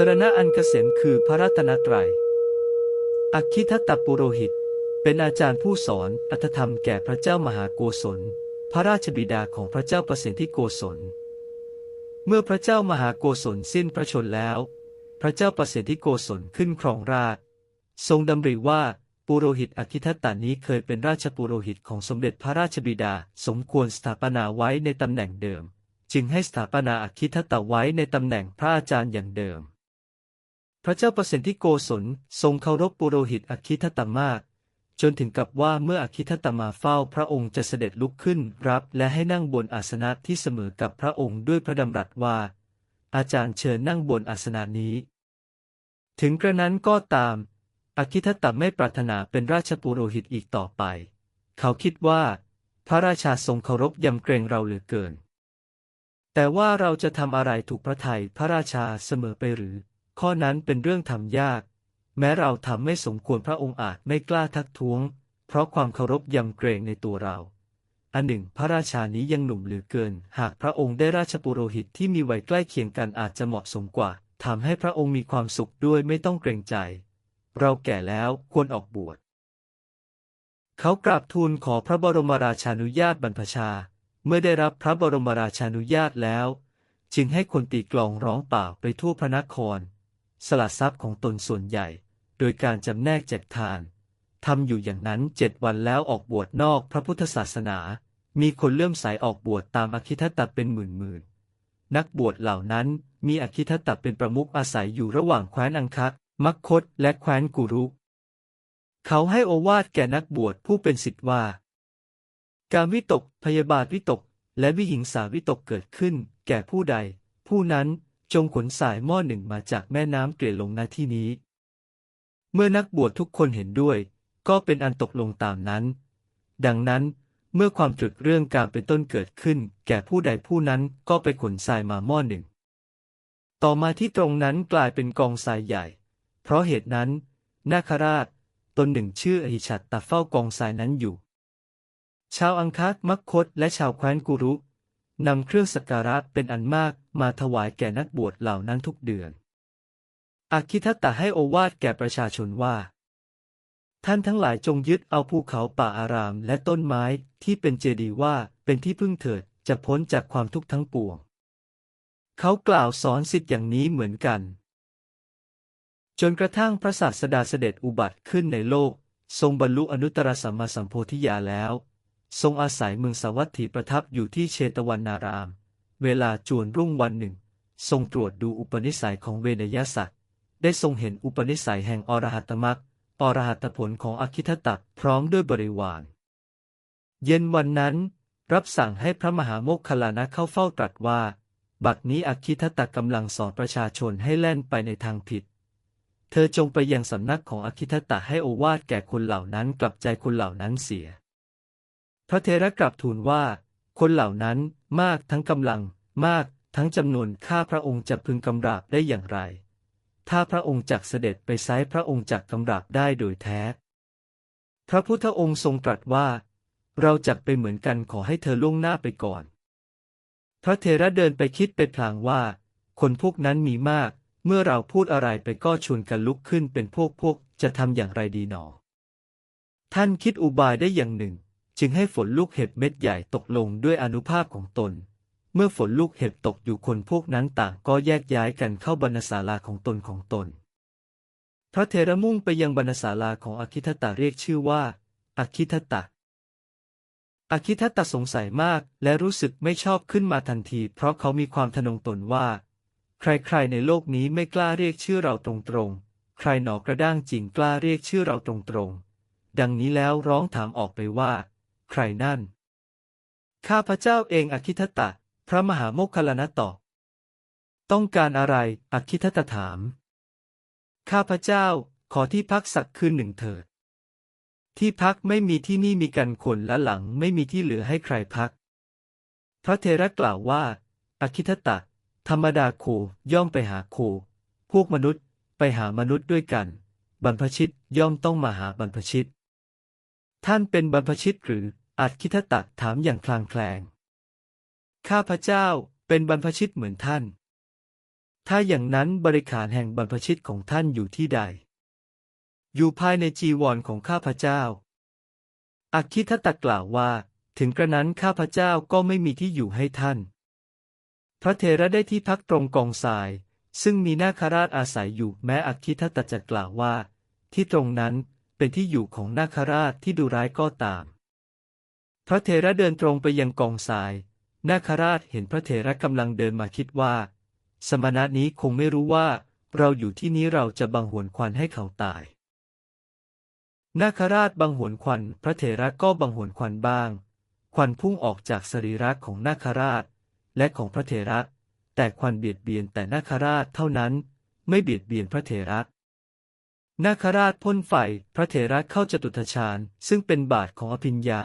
สรณะอันเกษมคือพระรัตนตรัย อัคคิทัตตปุโรหิต เป็นอาจารย์ผู้สอนอัตธรรมแก่พระเจ้ามหาโกศล พระราชบิดาของพระเจ้าประสิทธิโกศล เมื่อพระเจ้ามหาโกศลสิ้นพระชนแล้ว พระเจ้าประสิทธิโกศลขึ้นครองราช ทรงดำริว่าปุโรหิตอคิทัตตานี้เคยเป็นราชปุโรหิตของสมเด็จพระราชบิดา สมควรสถาปนาไว้ในตำแหน่งเดิม จึงให้สถาปนาอคิทัตตไว้ในตำแหน่งพระอาจารย์อย่างเดิม ระเจ้าประสิทธิโกศลทรงเคารพปุโรหิตอคิทัตตามาก จนถึงกับว่าเมื่ออคิทัตตมาเฝ้าพระองค์จะเสด็จลุกขึ้นรับและให้นั่งบนอาสนะที่เสมอกับพระองค์ด้วยพระดำรัสว่า อาจารย์เชิญนั่งบนอาสนะนี้ ถึงกระนั้นก็ตาม อคิทัตตะไม่ปรารถนาเป็นราชปุโรหิตอีกต่อไป เขาคิดว่า พระราชาทรงเคารพยำเกรงเราเหลือเกิน แต่ว่าเราจะทำอะไรถูกพระทัยพระราชาเสมอไปหรือ ข้อนั้นเป็นเรื่องทำยาก แม้เราทำไม่สมควรพระองค์อาจไม่กล้าทักท้วง เพราะความเคารพยำเกรงในตัวเรา อันหนึ่ง พระราชานี้ยังหนุ่มเหลือเกิน หากพระองค์ได้ราชปุโรหิตที่มีวัยใกล้เคียงกันอาจจะเหมาะสมกว่าทำให้พระองค์มีความสุขด้วยไม่ต้องเกรงใจ เราแก่แล้วควรออกบวชเขากราบทูลขอพระบรมราชานุญาตบรรพชา เมื่อได้รับพระบรมราชานุญาตแล้ว จึงให้คนตีกลองร้องเปล่าไปทั่วพระนคร สละทรัพย์ของตนส่วนใหญ่ โดยการจำแนกแจกทานทำอยู่อย่างนั้นเจ็ดวันแล้วออกบวชนอกพระพุทธศาสนา มีคนเลื่อมใสออกบวชตามอคิทัตตเป็นหมื่นหมื่นนักบวชเหล่านั้นมีอคิทัตตเป็นประมุขอาศัยอยู่ระหว่างแคว้นอังคัมัคคตและแคว้นกุรุ เขาให้โอวาทแก่นักบวชผู้เป็นสิทธิ์ว่า การวิตกพยาบาทวิตก และวิหิงสาวิตกเกิดขึ้น แก่ผู้ใด ผู้นั้น จงขนสายหม้อหนึ่งมาจากแม่น้ำเกลลงณที่นี้ เมื่อนักบวชทุกคนเห็นด้วย ก็เป็นอันตกลงตามนั้น ดังนั้นเมื่อความตรึกเรื่องการเป็นต้นเกิดขึ้น แก่ผู้ใดผู้นั้นก็ไปขนทรายมาหม้อหนึ่ง ต่อมาที่ตรงนั้นกลายเป็นกองทรายใหญ่ เพราะเหตุนั้น นาคราช ตนหนึ่งชื่ออหิชัดตาเฝ้ากองทรายนั้นอยู่ ชาวอังคัสมักคตและชาวแคว้นกุรุ นำเครื่องสักการะเป็นอันมากมาถวายแก่นักบวชเหล่านั้นทุกเดือนอาคิทัตตาให้โอวาทแก่ประชาชนว่า ท่านทั้งหลายจงยึดเอาภูเขาป่าอารามและต้นไม้ที่เป็นเจดีย์ว่าเป็นที่พึ่งเถิดจะพ้นจากความทุกข์ทั้งปวง เขากล่าวสอนสิทธิ์อย่างนี้เหมือนกัน จนกระทั่งพระศาสดาเสด็จอุบัติขึ้นในโลก ทรงบรรลุอนุตตรสัมมาสัมโพธิญาแล้ว ทรงอาศัยเมืองสวัตถีประทับอยู่ที่เชตวันนาราม เวลาจวนรุ่งวันหนึ่ง ทรงตรวจดูอุปนิสัยของเวนยสัตว์ได้ทรงเห็นอุปนิสัยแห่งอรหัตมรรคอรหัตผลของอคิทตักพร้อมด้วยบริวาร เย็นวันนั้น รับสั่งให้พระมหาโมคคลานะเข้าเฝ้าตรัสว่า บัดนี้อคิทตักกำลังสอนประชาชนให้แล่นไปในทางผิด เธอจงไปยังสำนักของอคิทตะให้โอวาทแก่คนเหล่านั้นกลับใจคนเหล่านั้นเสีย พระเทระกลับทูลว่า คนเหล่านั้นมากทั้งกำลังมากทั้งจำนวนข้าพระองค์จะพึงกำราบได้อย่างไร ถ้าพระองค์จักเสด็จไปไซพระองค์จักกำราบได้โดยแท้ พระพุทธองค์ทรงตรัสว่า เราจักไปเหมือนกันขอให้เธอล่วงหน้าไปก่อน พระเทระเดินไปคิดไปพลางว่า คนพวกนั้นมีมาก เมื่อเราพูดอะไรไปก็ชวนกันลุกขึ้นเป็นพวกพวกจะทำอย่างไรดีหนอ ท่านคิดอุบายได้อย่างหนึ่ง จึงให้ฝนลูกเห็บเม็ดใหญ่ตกลงด้วยอนุภาพของตน เมื่อฝนลูกเห็บตกอยู่คนพวกนั้นต่างก็แยกย้ายกันเข้าบรรณศาลาของตนของตน พระเทระมุ่งไปยังบรรณศาลาของอคิทตะเรียกชื่อว่าอคิทตะอคิทตะสงสัยมากและรู้สึกไม่ชอบขึ้นมาทันที เพราะเขามีความทนงตนว่า ใครๆในโลกนี้ไม่กล้าเรียกชื่อเราตรงๆ ใครหนอกระด้างจริงกล้าเรียกชื่อเราตรงๆ ดังนี้แล้วร้องถามออกไปว่า ใครนั่น ข้าพระเจ้าเองอคิทตะ พระมหาโมคคลานะตอบ ต้องการอะไรอคิทตะถาม ข้าพระเจ้าขอที่พักสักคืนหนึ่งเถิด ที่พักไม่มีที่นี่มีกันคนและหลังไม่มีที่เหลือให้ใครพัก พระเทระกล่าวว่าอคิทตะ ธรรมดาโคย่อมไปหาโคพวกมนุษย์ไปหามนุษย์ด้วยกัน บรรพชิตย่อมต้องมาหาบรรพชิต ท่านเป็นบรรพชิตหรืออาจคิดตักถามอย่างคลางแคลง ข้าพระเจ้าเป็นบรรพชิตเหมือนท่าน ถ้าอย่างนั้นบริขารแห่งบรรพชิตของท่านอยู่ที่ใด อยู่ภายในจีวรของข้าพเจ้า อักคิทตะกล่าวว่า ถึงกระนั้นข้าพเจ้าก็ไม่มีที่อยู่ให้ท่าน พระเทระได้ที่พักตรงกองทราย ซึ่งมีนาคราชอาศัยอยู่แม้อักคิทตะจะกล่าวว่า ที่ตรงนั้น เป็นที่อยู่ของนาคราชที่ดูร้ายก็ตาม พระเทระเดินตรงไปยังกองทราย นาคราชเห็นพระเทระกำลังเดินมาคิดว่า สมณะนี้คงไม่รู้ว่า เราอยู่ที่นี้เราจะบังหวนควันให้เขาตาย นาคราชบังหวนควัน พระเถระก็บังหวนควันบ้าง ควันพุ่งออกจากสรีระของนาคราช และของพระเถระ แต่ควันเบียดเบียนแต่นาคราชเท่านั้น ไม่เบียดเบียนพระเถระ นาคราชพ่นไฟพระเถระเข้าจตุทชาญซึ่งเป็นบาทของอภิญญา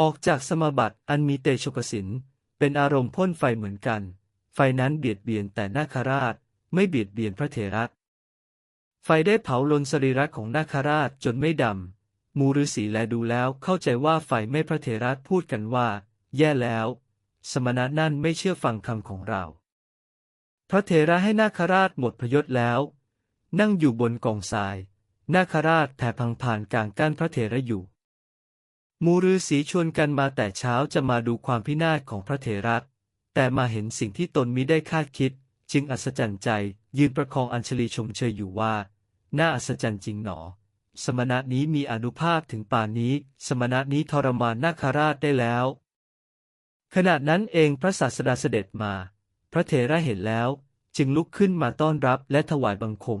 ออกจากสมบัติอันมีเตโชกสินเป็นอารมณ์พ่นไฟเหมือนกัน ไฟนั้นเบียดเบียนแต่นาคราชไม่เบียดเบียนพระเถระ ไฟได้เผาลนสรีระของนาคราชจนไม่ดำมูฤาษีแลดูแล้วเข้าใจว่าไฟไม่พระเถระพูดกันว่า แย่แล้ว สมณะนั่นไม่เชื่อฟังคำของเรา พระเถระให้นาคราชหมดพยศแล้ว นั่งอยู่บนกองทราย นาคราชแผ่พังผ่านกลางกั้นพระเถระอยู่ มูฤาษีชวนกันมาแต่เช้าจะมาดูความพินาศของพระเถระ แต่มาเห็นสิ่งที่ตนมิได้คาดคิด จึงอัศจรรย์ใจ ยืนประคองอัญชลีชมเชยอยู่ว่า น่าอัศจรรย์จริงหนอ สมณะนี้มีอนุภาพถึงป่านนี้ สมณะนี้ทรมานนาคราชได้แล้ว ขณะนั้นเองพระศาสดาเสด็จมา พระเถระเห็นแล้ว จึงลุกขึ้นมาต้อนรับและถวายบังคม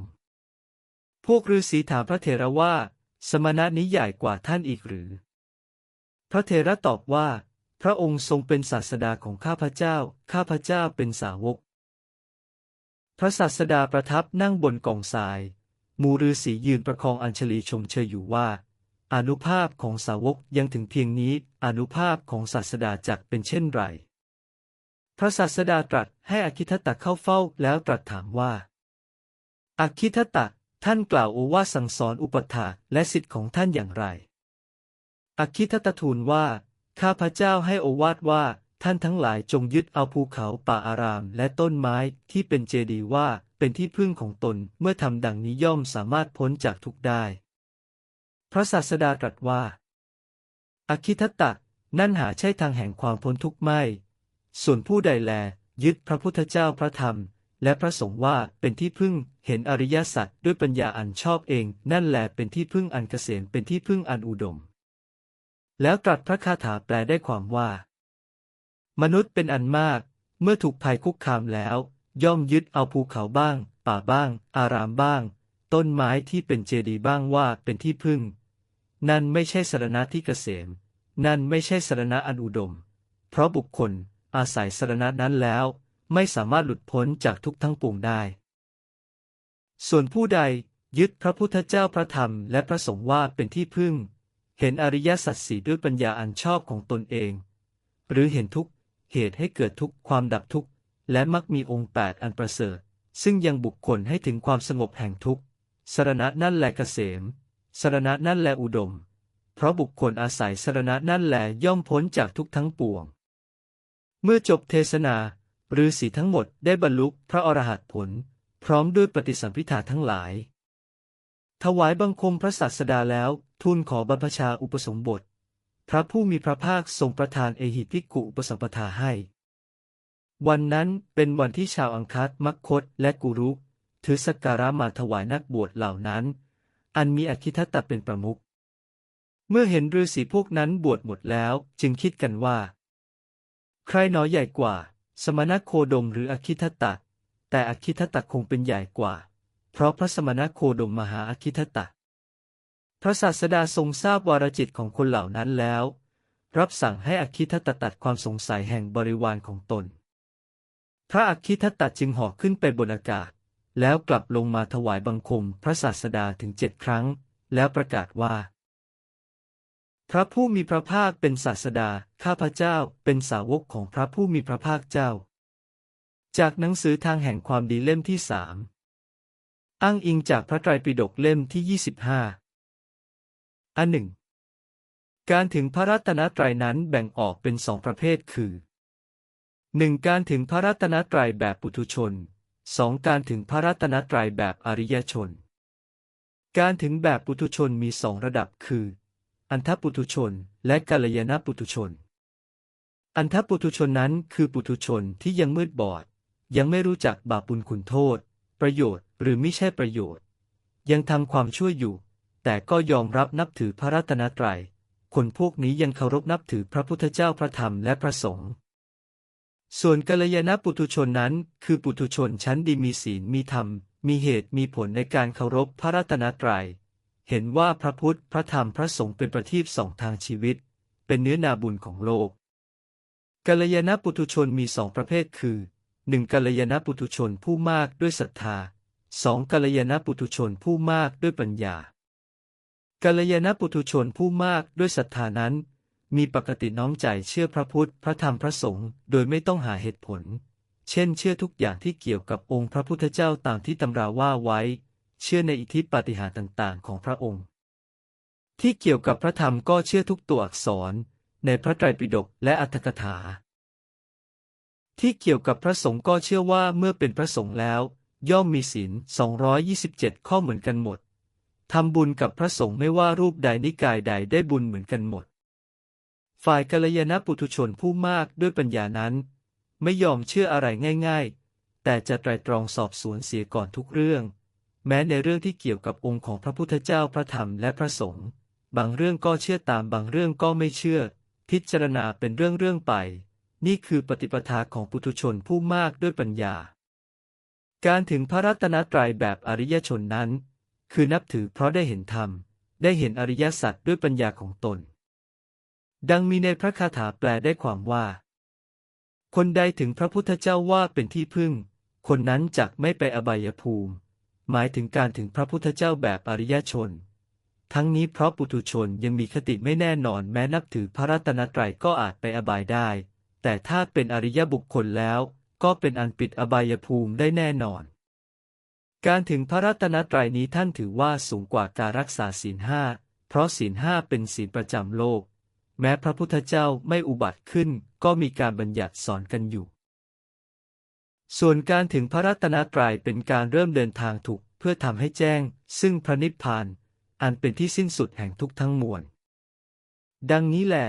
พวกฤาษีถามพระเถระว่า สมณะนี้ใหญ่กว่าท่านอีกหรือ พระเถระตอบว่า พระองค์ทรงเป็นศาสดาของข้าพเจ้า ข้าพเจ้าเป็นสาวก พระศาสดาประทับนั่งบนกองทรายมูฤาษียืนประคองอัญชลีชมเชยอยู่ว่า อนุภาพของสาวกยังถึงเพียงนี้ อนุภาพของศาสดาจักเป็นเช่นไร พระศาสดาตรัสให้อคิทตะเข้าเฝ้าแล้วตรัสถามว่า อคิทตะ ท่านกล่าวโอวาสั่งสอนอุปถาและสิทธิของท่านอย่างไร อคิทัตะทูลว่า ข้าพระเจ้าให้โอวาทว่า ท่านทั้งหลายจงยึดเอาภูเขาป่าอารามและต้นไม้ที่เป็นเจดีย์ว่าเป็นที่พึ่งของตน เมื่อทำดังนี้ย่อมสามารถพ้นจากทุกได้ พระศาสดาตรัสว่า อคิทัตะนั่นหาใช่ทางแห่งความพ้นทุกข์ไม่ ส่วนผู้ใดแล ยึดพระพุทธเจ้าพระธรรม และพระสงฆ์ว่าเป็นที่พึ่งเห็นอริยสัจด้วยปัญญาอันชอบเอง นั่นแหละเป็นที่พึ่งอันเกษมเป็นที่พึ่งอันอุดม แล้วตรัสพระคาถาแปลได้ความว่า มนุษย์เป็นอันมาก เมื่อถูกภัยคุกคามแล้ว ย่อมยึดเอาภูเขาบ้าง ป่าบ้าง อารามบ้าง ต้นไม้ที่เป็นเจดีย์บ้างว่าเป็นที่พึ่ง นั่นไม่ใช่สารณะที่เกษม นั่นไม่ใช่สารณะอันอุดม เพราะบุคคลอาศัยสารณะนั้นแล้ว ไม่สามารถหลุดพ้นจากทุกทั้งปวงได้ ส่วนผู้ใดยึดพระพุทธเจ้าพระธรรมและพระสงฆ์ว่าเป็นที่พึ่ง เห็นอริยสัจสี่ด้วยปัญญาอันชอบของตนเอง หรือเห็นทุกเหตุให้เกิดทุกความดับทุกและมักมีองค์แปดอันประเสริฐ ซึ่งยังบุคคลให้ถึงความสงบแห่งทุกสรณะนั่นแหละเกษม สรณะนั่นแหละอุดม เพราะบุคคลอาศัยสรณะนั่นแหละย่อมพ้นจากทุกทั้งปวง เมื่อจบเทศนา ฤาษีทั้งหมดได้บรรลุพระอรหัตผล พร้อมด้วยปฏิสัมพิธาทั้งหลาย ถวายบังคมพระศาสดาแล้วทูลขอบรรพชาอุปสมบท พระผู้มีพระภาคทรงประทานเอหิภิกขุอุปสัมปทาให้ วันนั้นเป็นวันที่ชาวอังคัตมักคตและกุรุถือสักการะมาถวายนักบวชเหล่านั้น อันมีอคิทัตตเป็นประมุขเมื่อเห็นฤาษีพวกนั้นบวชหมดแล้วจึงคิดกันว่า ใครหนอยใหญ่กว่า สมณโคดมหรืออคิทัตตะ แต่อคิทัตตะคงเป็นใหญ่กว่า เพราะพระสมณโคดมมหาอคิทัตตะ พระศาสดาทรงทราบวารจิตของคนเหล่านั้นแล้ว รับสั่งให้อคิทัตตะตัดความสงสัยแห่งบริวารของตน พระอคิทัตตะจึงห่อขึ้นไปบนอากาศ แล้วกลับลงมาถวายบังคมพระศาสดาถึงเจ็ดครั้ง แล้วประกาศว่า พระผู้มีพระภาคเป็นศาสดา ข้าพเจ้าเป็นสาวกของพระผู้มีพระภาคเจ้า จากหนังสือทางแห่งความดีเล่มที่สามอ้างอิงจากพระไตรปิฎกเล่มที่ยี่สิบห้าอันหนึ่งการถึงพระรัตนตรัยนั้นแบ่งออกเป็นสองประเภทคือ 1. การถึงพระรัตนตรัยแบบปุถุชน 2. การถึงพระรัตนตรัยแบบอริยชน การถึงแบบปุถุชนมีสองระดับคือ อันธปุถุชนและกัลยาณปุถุชน อันธปุถุชนนั้นคือปุถุชนที่ยังมืดบอด ยังไม่รู้จักบาปบุญคุณโทษ ประโยชน์หรือไม่ใช่ประโยชน์ ยังทำความชั่วอยู่ แต่ก็ยอมรับนับถือพระรัตนตรัย คนพวกนี้ยังเคารพนับถือพระพุทธเจ้าพระธรรมและพระสงฆ์ส่วนกัลยาณปุถุชนนั้น คือปุถุชนชั้นดีมีศีลมีธรรม มีเหตุมีผลในการเคารพพระรัตนตรัย เห็นว่าพระพุทธพระธรรมพระสงฆ์เป็นประทีปสองทางชีวิต เป็นเนื้อนาบุญของโลก กัลยาณปุถุชนมีสองประเภทคือ 1. กัลยาณปุถุชนผู้มากด้วยศรัทธา 2. กัลยาณปุถุชนผู้มากด้วยปัญญา กัลยาณปุถุชนผู้มากด้วยศรัทธานั้น มีปกติน้อมใจเชื่อพระพุทธ พระธรรมพระสงฆ์โดยไม่ต้องหาเหตุผล เช่น เชื่อทุกอย่างที่เกี่ยวกับองค์พระพุทธเจ้าตามที่ตำราว่าไว้ เชื่อในอิทธิปาฏิหาริย์ต่าง ๆ ของพระองค์ ที่เกี่ยวกับพระธรรมก็เชื่อทุกตัวอักษร ในพระไตรปิฎกและอัตถกถา ที่เกี่ยวกับพระสงฆ์ก็เชื่อว่าเมื่อเป็นพระสงฆ์แล้ว ย่อมมีศีล 227 ข้อเหมือนกันหมดทำบุญกับพระสงฆ์ไม่ว่ารูปใดนิกายใดได้บุญเหมือนกันหมด ฝ่ายกัลยาณปุถุชนผู้มากด้วยปัญญานั้น ไม่ยอมเชื่ออะไรง่าย ๆ แต่จะไตรตรองสอบสวนเสียก่อนทุกเรื่อง แม้ในเรื่องที่เกี่ยวกับองค์ของพระพุทธเจ้าพระธรรมและพระสงฆ์บางเรื่องก็เชื่อตามบางเรื่องก็ไม่เชื่อ พิจารณาเป็นเรื่องๆไป นี่คือปฏิปทาของปุถุชนผู้มากด้วยปัญญา การถึงพระรัตนตรัยแบบอริยชนนั้น คือนับถือเพราะได้เห็นธรรม ได้เห็นอริยสัจด้วยปัญญาของตน ดังมีในพระคาถาแปลได้ความว่า คนใดถึงพระพุทธเจ้าว่าเป็นที่พึ่ง คนนั้นจักไม่ไปอบายภูมิ หมายถึงการถึงพระพุทธเจ้าแบบอริยชน ทั้งนี้เพราะปุถุชนยังมีคติไม่แน่นอนแม้นับถือพระรัตนตรัยก็อาจไปอบายได้ แต่ถ้าเป็นอริยบุคคลแล้ว ก็เป็นอันปิดอบายภูมิได้แน่นอน การถึงพระรัตนตรัยนี้ท่านถือว่าสูงกว่าการรักษาศีลห้าเพราะศีลห้าเป็นศีลประจำโลก แม้พระพุทธเจ้าไม่อุบัติขึ้น ก็มีการบัญญัติสอนกันอยู่ ส่วนการถึงพระรัตนตรัยเป็นการเริ่มเดินทางถูกเพื่อทำให้แจ้ง ซึ่งพระนิพพาน อันเป็นที่สิ้นสุดแห่งทุกทั้งมวล ดังนี้แหละ